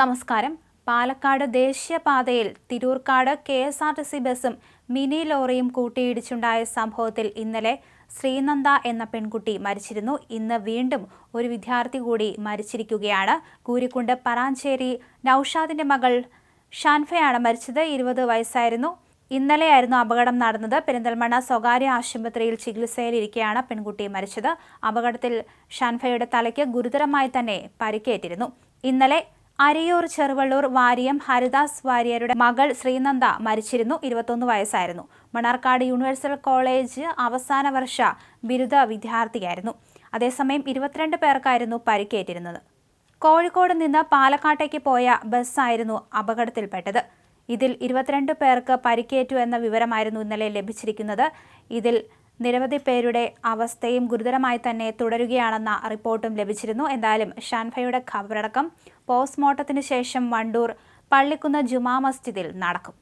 നമസ്കാരം. പാലക്കാട് ദേശീയപാതയിൽ Thiroorkad K S R T C ബസും മിനി ലോറിയും കൂട്ടിയിടിച്ചുണ്ടായ സംഭവത്തിൽ ഇന്നലെ ശ്രീനന്ദ എന്ന പെൺകുട്ടി മരിച്ചിരുന്നു. ഇന്ന് വീണ്ടും ഒരു വിദ്യാർത്ഥി കൂടി മരിച്ചിരിക്കുകയാണ്. കൂരിക്കുണ്ട് പറാഞ്ചേരി. നൌഷാദിന്റെ മകൾ ഷാൻഫയാണ് മരിച്ചത്. ഇരുപത് വയസ്സായിരുന്നു. ഇന്നലെയായിരുന്നു അപകടം നടന്നത്. പെരിന്തൽമണ്ണ സ്വകാര്യ ആശുപത്രിയിൽ ചികിത്സയിലിരിക്കെയാണ് പെൺകുട്ടി മരിച്ചത്. അപകടത്തിൽ ഷാൻഫയുടെ തലയ്ക്ക് ഗുരുതരമായി തന്നെ പരിക്കേറ്റിരുന്നു. ഇന്നലെ അരിയൂർ ചെറുവള്ളൂർ വാര്യം ഹരിദാസ് വാര്യരുടെ മകൾ ശ്രീനന്ദ മരിച്ചിരുന്നു. ഇരുപത്തൊന്ന് വയസ്സായിരുന്നു. മണാർക്കാട് യൂണിവേഴ്സൽ കോളേജ് അവസാന വർഷ ബിരുദ വിദ്യാർത്ഥിയായിരുന്നു. അതേസമയം ഇരുപത്തിരണ്ട് പേർക്കായിരുന്നു പരിക്കേറ്റിരുന്നത്. കോഴിക്കോട് നിന്ന് പാലക്കാട്ടേക്ക് പോയ ബസ്സായിരുന്നു അപകടത്തിൽപ്പെട്ടത്. ഇതിൽ ഇരുപത്തിരണ്ട് പേർക്ക് പരിക്കേറ്റു എന്ന വിവരമായിരുന്നു ഇന്നലെ ലഭിച്ചിരിക്കുന്നത്. ഇതിൽ നിരവധി പേരുടെ അവസ്ഥയും ഗുരുതരമായി തന്നെ തുടരുകയാണെന്ന റിപ്പോർട്ടും ലഭിച്ചിരുന്നു. എന്തായാലും ഷാൻഫയുടെ ഖബറടക്കം പോസ്റ്റ്മോർട്ടത്തിന് ശേഷം വണ്ടൂർ പള്ളിക്കുന്ന ജുമാ മസ്ജിദിൽ നടക്കും.